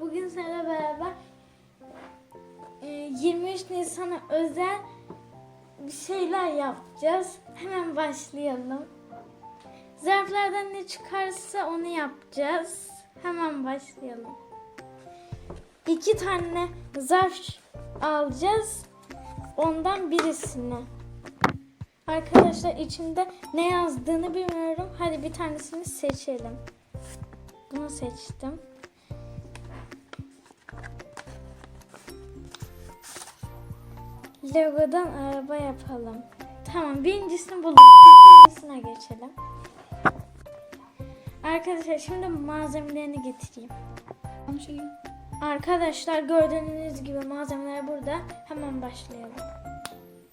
Bugün seninle beraber e, 23 Nisan'a özel bir şeyler yapacağız. Hemen başlayalım. Zarflardan ne çıkarsa onu yapacağız. Hemen başlayalım. İki tane zarf alacağız. Ondan birisini. Arkadaşlar içinde ne yazdığını bilmiyorum. Hadi bir tanesini seçelim. Bunu seçtim. Lego'dan araba yapalım. Tamam birincisini bulduk. İkincisine geçelim. Arkadaşlar şimdi malzemelerini getireyim. Arkadaşlar gördüğünüz gibi malzemeler burada. Hemen başlayalım.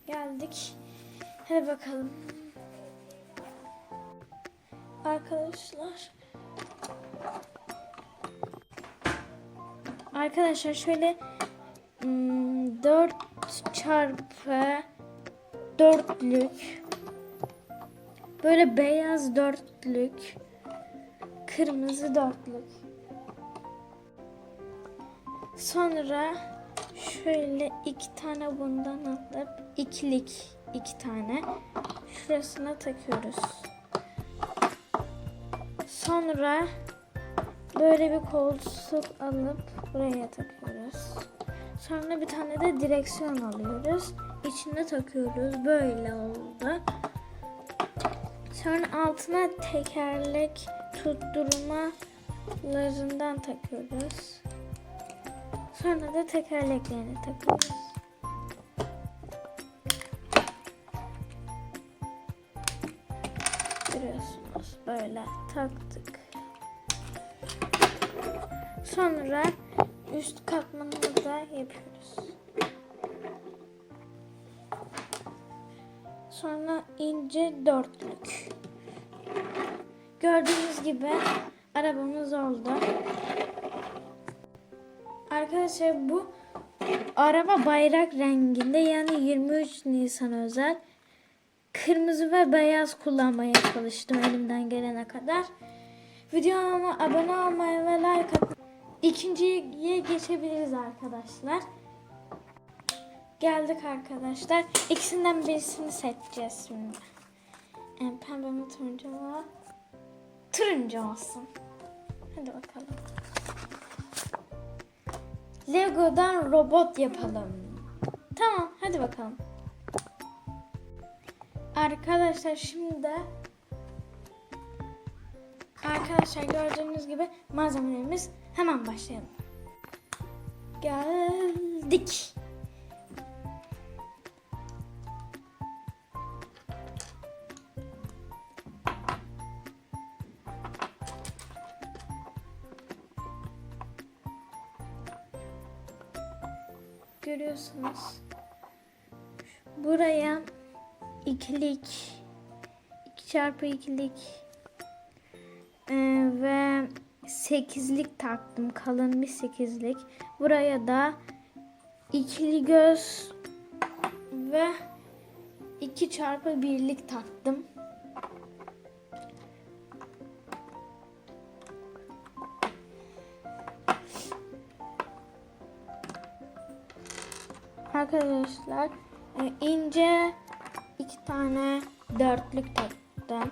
Geldik. Hadi bakalım. Arkadaşlar. Arkadaşlar şöyle hmm, 4 çarpı dörtlük. Böyle beyaz dörtlük kırmızı dörtlük. Sonra şöyle iki tane bundan alıp ikilik iki tane. Şurasına takıyoruz. Sonra böyle bir koltuk alıp buraya takıyoruz Sonra bir tane de direksiyon alıyoruz. İçine takıyoruz. Böyle oldu. Sonra altına tekerlek tutturmalarından takıyoruz. Sonra da tekerleklerini takıyoruz. Görüyorsunuz böyle taktık. Sonra üst katmanını İnce dörtlük. Gördüğünüz gibi arabamız oldu. Arkadaşlar bu araba bayrak renginde yani 23 Nisan özel. Kırmızı ve beyaz kullanmaya çalıştım elimden gelene kadar. Videoma abone olmayı ve like atmayı İkinciye geçebiliriz arkadaşlar. Geldik arkadaşlar. İkisinden birisini seçeceğiz şimdi. Pembe mi turuncu mu? Turuncu olsun. Hadi bakalım. Lego'dan robot yapalım. Tamam hadi bakalım. Arkadaşlar şimdi Arkadaşlar gördüğünüz gibi malzemelerimiz hemen başlayalım. Geldik. Görüyorsunuz. Buraya ikilik, iki çarpı ikilik ee, ve sekizlik taktım. Kalın bir sekizlik. Buraya da ikili göz ve iki çarpı birlik taktım. Arkadaşlar e, ince iki tane dörtlük taktım.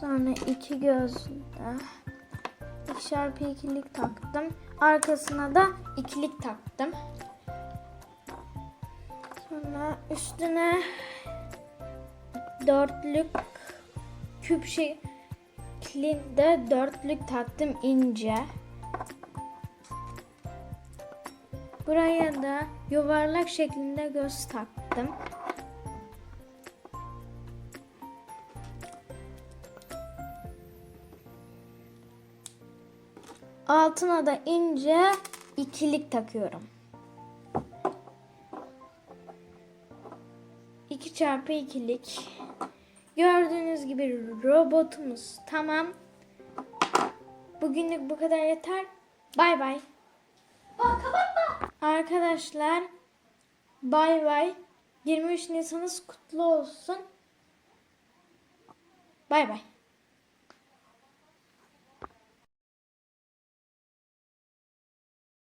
Sonra iki gözde iki çarpı ikilik taktım. Arkasına da ikilik taktım. Sonra üstüne dörtlük küp şeklinde dörtlük taktım ince. Buraya da yuvarlak şeklinde göz taktım. Altına da ince ikilik takıyorum. 2 çarpı ikilik. Gördüğünüz gibi robotumuz tamam. Bugünlük bu kadar yeter. Bay bay. Arkadaşlar bay bay. 23 Nisan'ınız kutlu olsun. Bay bay.